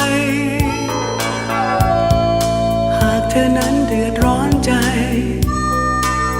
ย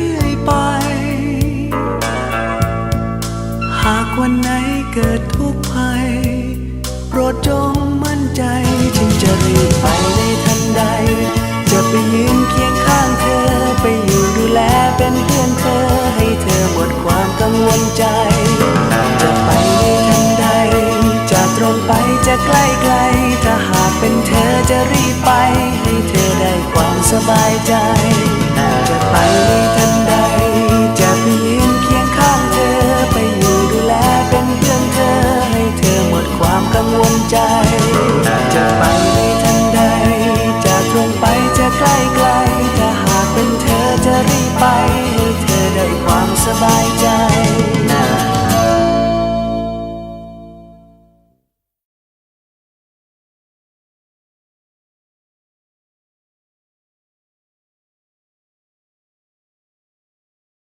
่ วันไหนเกิดทุกข์ภัย โปรดจงมั่นใจจึงจะรีบไปในทันใด จะไปยืนเคียงข้างเธอ ไปอยู่ดูแลเป็นเพื่อนเธอ ให้เธอหมดความกังวลใจ จะไปในทันใด จะตรงไปจะใกล้ไกล ถ้าหากเป็นเธอจะรีบไป ให้เธอได้ความสบายใจ